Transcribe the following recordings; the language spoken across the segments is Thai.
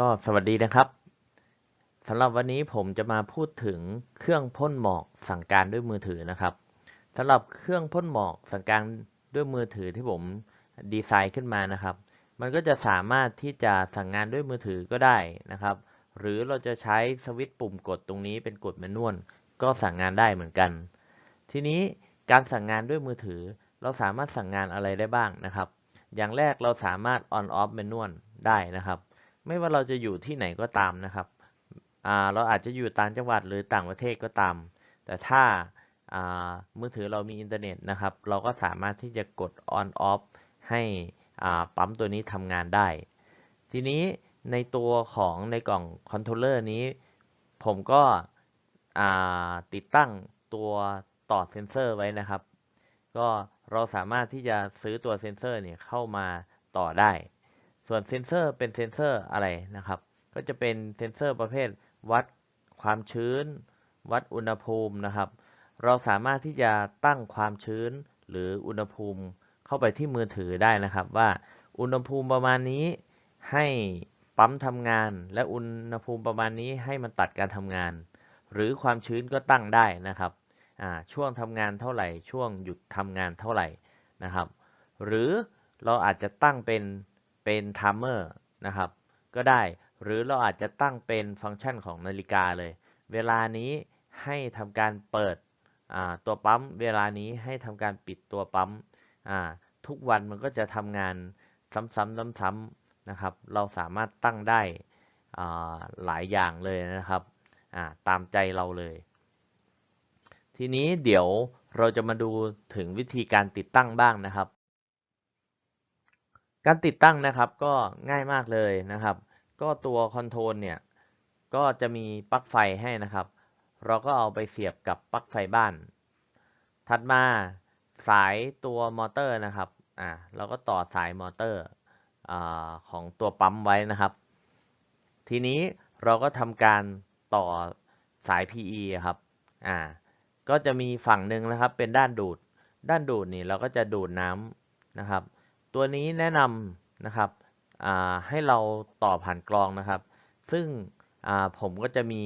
ก็สวัสดีนะครับสำหรับวันนี้ผมจะมาพูดถึงเครื่องพ่นหมอกสั่งการด้วยมือถือนะครับสำหรับเครื่องพ่นหมอกสั่งการด้วยมือถือที่ผมดีไซน์ขึ้นมานะครับ มันก็จะสามารถที่จะสั่งงานด้วยมือถือก็ได้นะครับ หรือเราจะใช้สวิตช์ปุ่มกดตรงนี้เป็นกดแมนนวลก็สั่งงานได้เหมือนกัน ทีนี้การสั่งงานด้วยมือถือ เราสามารถสั่งงานอะไรได้บ้างนะครับ อย่างแรกเราสามารถ on off manual ได้นะครับ ไม่ว่าเราจะอยู่ที่ไหนก็ตามนะครับ เราอาจจะอยู่ต่างจังหวัดหรือต่างประเทศก็ตาม แต่ถ้ามือถือเรามีอินเทอร์เน็ตนะครับ เราก็สามารถที่จะกด on off ให้ปั๊มตัวนี้ทำงานได้ ทีนี้ในตัวของในกล่องคอนโทรลเลอร์นี้ ผมก็ติดตั้งตัวต่อเซนเซอร์ไว้นะครับ ก็เราสามารถที่จะซื้อตัวเซนเซอร์เนี่ยเข้ามาต่อได้ ส่วนเซนเซอร์เป็นเซนเซอร์อะไรนะครับ ก็จะเป็นเซนเซอร์ประเภทวัดความชื้น วัดอุณหภูมินะครับ เราสามารถที่จะตั้งความชื้นหรืออุณหภูมิเข้าไปที่มือถือได้นะครับ ว่าอุณหภูมิประมาณนี้ให้ปั๊มทำงาน และอุณหภูมิประมาณนี้ให้มันตัดการทำงาน หรือความชื้นก็ตั้งได้นะครับช่วงทำงานเท่าไหร่ ช่วงหยุดทำงานเท่าไหร่นะครับ หรือเราอาจจะตั้งเป็น เป็นไทม์เมอร์นะครับ ก็ได้ หรือเราอาจจะตั้งเป็นฟังก์ชันของนาฬิกาเลย เวลานี้ให้ทำการเปิดตัวปั๊ม เวลานี้ให้ทำการปิดตัวปั๊ม ทุกวันมันก็จะทำงานซ้ำๆซ้ำๆนะครับ เราสามารถตั้งได้หลายอย่างเลยนะครับ ตามใจเราเลย ทีนี้เดี๋ยวเราจะมาดูถึงวิธีการติดตั้งบ้างนะครับ การติดตั้งนะครับก็ง่ายมากเลยนะครับ ก็ตัวคอนโทรลเนี่ยก็จะมีปลั๊กไฟให้นะครับ เราก็เอาไปเสียบกับปลั๊กไฟบ้าน ถัดมาสายตัวมอเตอร์นะครับอ่าเราก็ต่อสายมอเตอร์อของตัวปั๊มไว้นะครับ ทีนี้เราก็ทำการต่อสาย PE ครับอ่าก็จะมีฝั่งหนึ่งนะครับเป็นด้านดูด ด้านดูดนี่เราก็จะดูดน้ำนะครับ ตัวนี้แนะนำนะครับให้เราต่อผ่านกรองนะครับ ซึ่งผมก็จะมี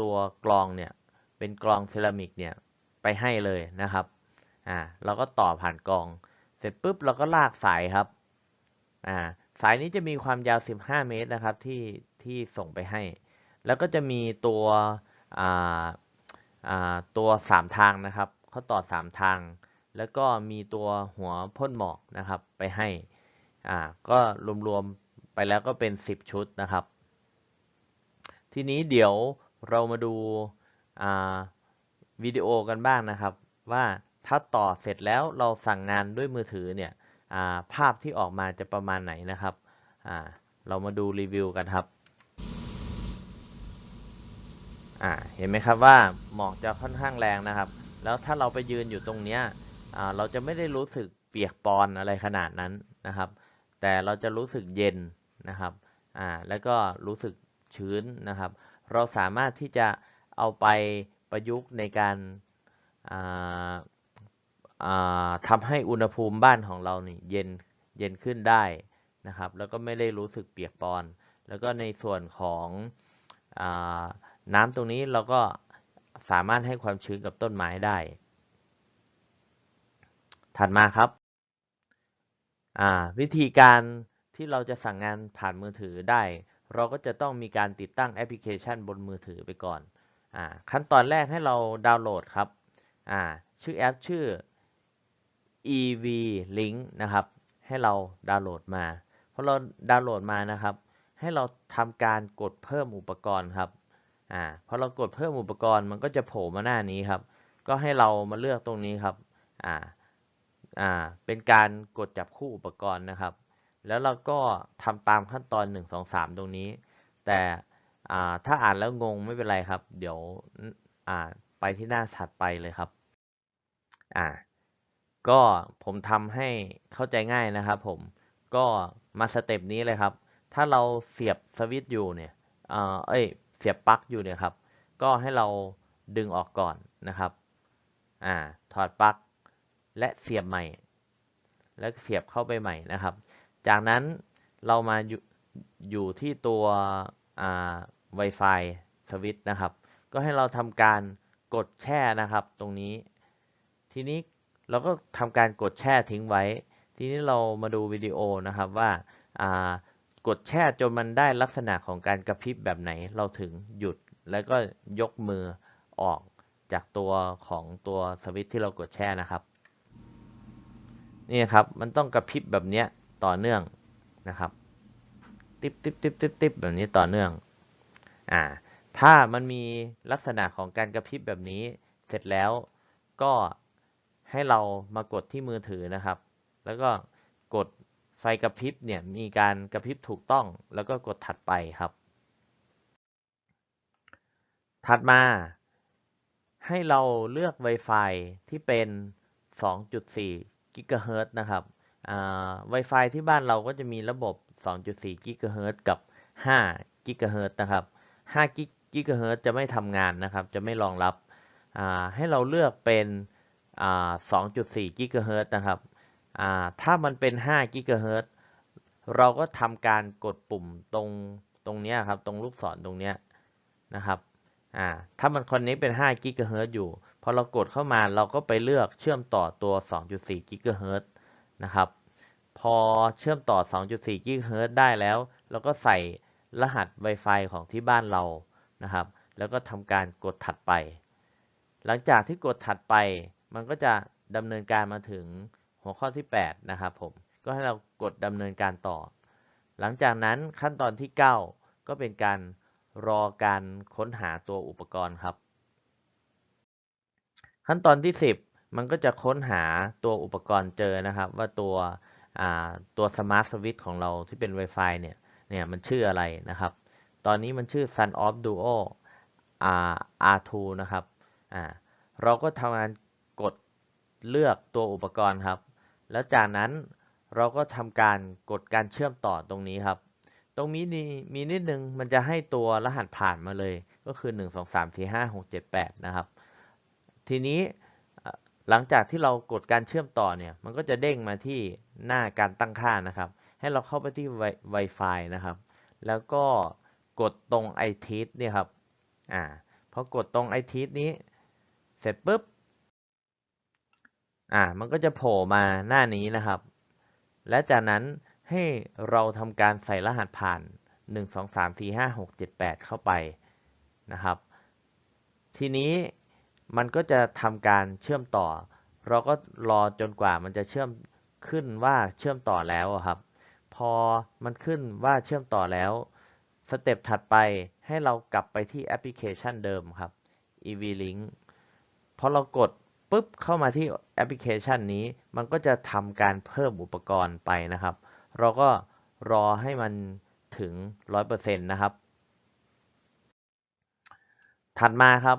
ตัวกรองเนี่ยเป็นกรองเซรามิกเนี่ยไปให้เลยนะครับเราก็ต่อผ่านกรอง เสร็จปุ๊บเราก็ลากสายครับสายนี้จะมีความยาว 15 เมตรนะครับที่ที่ส่งไปให้ แล้วก็จะมีตัวตัว 3 ทางนะครับเขาต่อ 3 ทาง แล้วก็มีตัวหัวพ่นหมอกนะครับไปให้อ่าก็รวมๆไปแล้วก็เป็น 10 ชุดนะครับ ทีนี้เดี๋ยวเรามาดูวิดีโอกันบ้างนะครับ ว่าถ้าต่อเสร็จแล้วเราสั่งงานด้วยมือถือเนี่ยภาพที่ออกมาจะประมาณไหนนะครับ เรามาดูรีวิวกันครับ เห็นไหมครับว่าหมอกจะค่อนข้างแรงนะครับ แล้วถ้าเราไปยืนอยู่ตรงเนี้ย เราจะไม่ได้รู้สึกเปียกปอนอะไรขนาดนั้นนะครับ แต่เราจะรู้สึกเย็นนะครับแล้วก็รู้สึกชื้นนะครับ เราสามารถที่จะเอาไปประยุกต์ในการทำให้อุณหภูมิบ้านของเรานี่เย็นเย็นขึ้นได้นะครับ แล้วก็ไม่ได้รู้สึกเปียกปอน แล้วก็ในส่วนของอน้ำตรงนี้เราก็สามารถให้ความชื้นกับต้นไม้ได้ ถัดมาครับวิธีการที่เราจะสั่งงานผ่านมือถือได้ เราก็จะต้องมีการติดตั้งแอปพลิเคชันบนมือถือไปก่อนอขั้นตอนแรกให้เราดาวน์โหลดครับชื่อแอปชื่อ EV Link นะครับ ให้เราดาวน์โหลดมาพอเราดาวน์โหลดมานะครับ ให้เราทำการกดเพิ่มอุปกรณ์ครับอ่าพอเรากดเพิ่มอุปกรณ์มันก็จะโผล่มาหน้านี้ครับ ก็ให้เรามาเลือกตรงนี้ครับอ่า อ่าเป็นการกดจับคู่อุปกรณ์นะครับ แล้วเราก็ทำตามขั้นตอน 1 2 3 ตรงนี้ แต่อ่าถ้าอ่านแล้วงงไม่เป็นไรครับ เดี๋ยวอ่าไปที่หน้าถัดไปเลยครับอ่าก็ผมทำให้เข้าใจง่ายนะครับผมก็มาสเต็ปนี้เลยครับ ถ้าเราเสียบสวิตช์อยู่เนี่ยเอ้ยเสียบปลั๊กอยู่เนี่ยครับ ก็ให้เราดึงออกก่อนนะครับอ่าถอดปลั๊ก และเสียบใหม่ แล้วเสียบเข้าไปใหม่นะครับ จากนั้นเรามาอยู่ที่ตัวอ่า Wi-Fi สวิตช์นะครับ ก็ให้เราทำการกดแช่นะครับ ตรงนี้ ทีนี้เราก็ทำการกดแช่ทิ้งไว้ ทีนี้เรามาดูวิดีโอนะครับว่าอ่ากดแช่จนมันได้ลักษณะของการกระพริบแบบไหนเราถึงหยุดแล้วก็ยกมือออกจากตัวของตัวสวิตช์ที่เรากดแช่นะครับ นี่ครับ มันต้องกระพริบแบบเนี้ยต่อเนื่องนะครับ ติ๊บติ๊บติ๊บติ๊บติ๊บแบบนี้ต่อเนื่อง อ่า ถ้ามันมีลักษณะของการกระพริบแบบนี้เสร็จแล้วก็ให้เรามากดที่มือถือนะครับ แล้วก็กดไฟกระพริบเนี่ยมีการกระพริบถูกต้อง แล้วก็กดถัดไปครับ ถัดมาให้เราเลือก Wi-Fi ที่เป็น 2.4 GHz นะครับอ่า Wi-Fi ที่บ้านเราก็จะมีระบบ 2.4 GHz กับ5 GHz นะครับ5 GHz จะไม่ทำงานนะครับ จะไม่รองรับ ให้เราเลือกเป็นอ่า2.4 GHz นะครับ ถ้ามันเป็น5 GHz เฮิรตเราก็ทำการกดปุ่มตรงตรงนี้ครับ ตรงลูกศรตรงนี้นะครับ ถ้ามันคนนี้เป็น5 GHz อยู่ พอเรากดเข้ามาเราก็ไปเลือกเชื่อมต่อตัว 2.4 GHz นะครับ พอเชื่อมต่อ 2.4 GHz ได้แล้ว เราก็ใส่รหัส Wi-Fi ของที่บ้านเรานะครับ แล้วก็ทำการกดถัดไป หลังจากที่กดถัดไป มันก็จะดำเนินการมาถึงหัวข้อที่ 8 นะครับผม ก็ให้เรากดดำเนินการต่อ หลังจากนั้นขั้นตอนที่ 9 ก็เป็นการรอการค้นหาตัวอุปกรณ์ครับ ขั้นตอนที่ 10 มันก็จะค้นหาตัวอุปกรณ์เจอนะครับ ว่าตัวตัวสมาร์ทสวิตของเราที่เป็น Wi-Fi เนี่ยเนี่ยมันชื่ออะไรนะครับ ตอนนี้มันชื่อ Sun of Duo R2 นะครับอ่าเราก็ทำงานกดเลือกตัวอุปกรณ์ครับ แล้วจากนั้นเราก็ทำการกดการเชื่อมต่อตรงนี้ครับ ตรงนี้มีมีนิดนึงมันจะให้ตัวรหัสผ่านมาเลย ก็คือ 1 2 3 4 5 6 7 8 นะครับ ทีนี้หลังจากที่เรากดการเชื่อมต่อเนี่ย มันก็จะเด้งมาที่หน้าการตั้งค่านะครับ ให้เราเข้าไปที่ Wi-Fi นะครับ แล้วก็กดตรง i t e เนี่ยครับ อ่า พอกดตรง i t e นี้ เสร็จปุ๊บ อ่า มันก็จะโผล่มาหน้านี้นะครับ และจากนั้นให้เราทำการใส่รหัสผ่าน 1 2 3 4 5 6 7 8 เข้าไปนะครับ ทีนี้ มันก็จะทำการเชื่อมต่อ เราก็รอจนกว่ามันจะเชื่อมขึ้นว่าเชื่อมต่อแล้วครับ พอมันขึ้นว่าเชื่อมต่อแล้ว สเต็ปถัดไปให้เรากลับไปที่แอปพลิเคชันเดิมครับ EV-Link พอเรากดปุ๊บเข้ามาที่แอปพลิเคชันนี้ มันก็จะทำการเพิ่มอุปกรณ์ไปนะครับ เราก็รอให้มันถึง 100%นะครับ ถัดมาครับ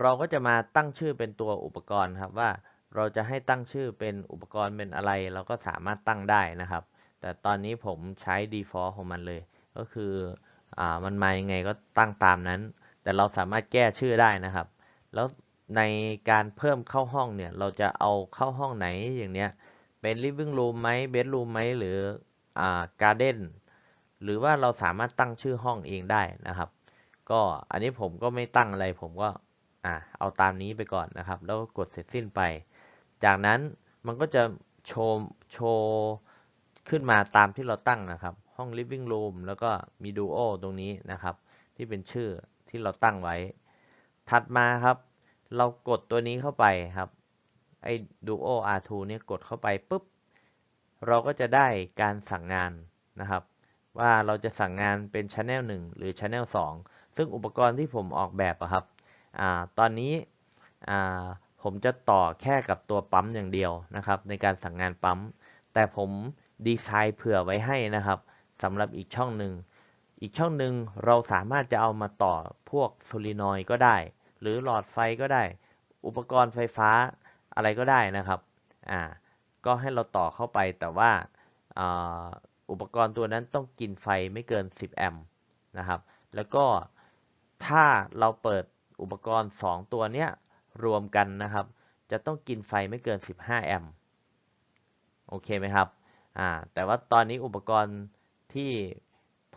เราก็จะมาตั้งชื่อเป็นตัวอุปกรณ์ครับว่าเราจะให้ตั้งชื่อเป็นอุปกรณ์เป็นอะไร เราก็สามารถตั้งได้นะครับ แต่ตอนนี้ผมใช้ default ของมันเลย ก็คืออ่ามันมายังไงก็ตั้งตามนั้น แต่เราสามารถแก้ชื่อได้นะครับ แล้วในการเพิ่มเข้าห้องเนี่ยเราจะเอาเข้าห้องไหนอย่างเนี้ยเป็น living room ไหม bedroom ไหมหรืออ่า garden หรือว่าเราสามารถตั้งชื่อห้องเองได้นะครับ ก็อันนี้ผมก็ไม่ตั้งอะไรผมก็ อ่าเอาตามนี้ไปก่อนนะครับ แล้วก็กดเสร็จสิ้นไป จากนั้นมันก็จะโชว์โชว์ขึ้นมาตามที่เราตั้งนะครับ ห้อง living room แล้วก็มี duo ตรงนี้นะครับ ที่เป็นชื่อที่เราตั้งไว้ ถัดมาครับ เรากดตัวนี้เข้าไปครับไอ้ duo r2 เนี่ยกดเข้าไปปุ๊บ เราก็จะได้การสั่งงานนะครับ ว่าเราจะสั่งงานเป็น channel 1 หรือ channel 2 ซึ่งอุปกรณ์ที่ผมออกแบบอะครับ ตอนนี้ผมจะต่อแค่กับตัวปั๊มอย่างเดียวนะครับ ในการสั่งงานปั๊ม แต่ผมดีไซน์เผื่อไว้ให้นะครับสำหรับอีกช่องหนึ่ง อีกช่องหนึ่งเราสามารถจะเอามาต่อพวกโซลินอยก็ได้ หรือหลอดไฟก็ได้ อุปกรณ์ไฟฟ้าอะไรก็ได้นะครับอ่าก็ให้เราต่อเข้าไปแต่ว่าอุปกรณ์ตัวนั้นต้องกินไฟไม่เกิน 10 แอมป์นะครับ แล้วก็ถ้าเราเปิด อุปกรณ์ 2 ตัวเนี้ยรวมกันนะครับ จะต้องกินไฟไม่เกิน 15 แอมป์โอเคไหมครับอ่าแต่ว่าตอนนี้อุปกรณ์ที่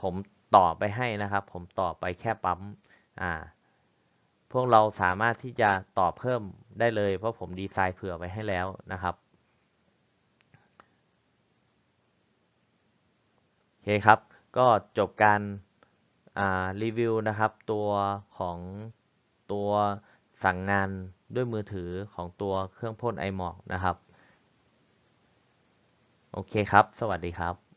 ผมต่อไปให้นะครับ ผมต่อไปแค่ปั๊มอ่าพวกเราสามารถที่จะต่อเพิ่มได้เลย เพราะผมดีไซน์เผื่อไว้ให้แล้วนะครับโอเคครับ ก็จบการรีวิวนะครับ ตัวของ ตัวสั่งงานด้วยมือถือของตัวเครื่องพ่นไอหมอกนะครับ โอเคครับ สวัสดีครับ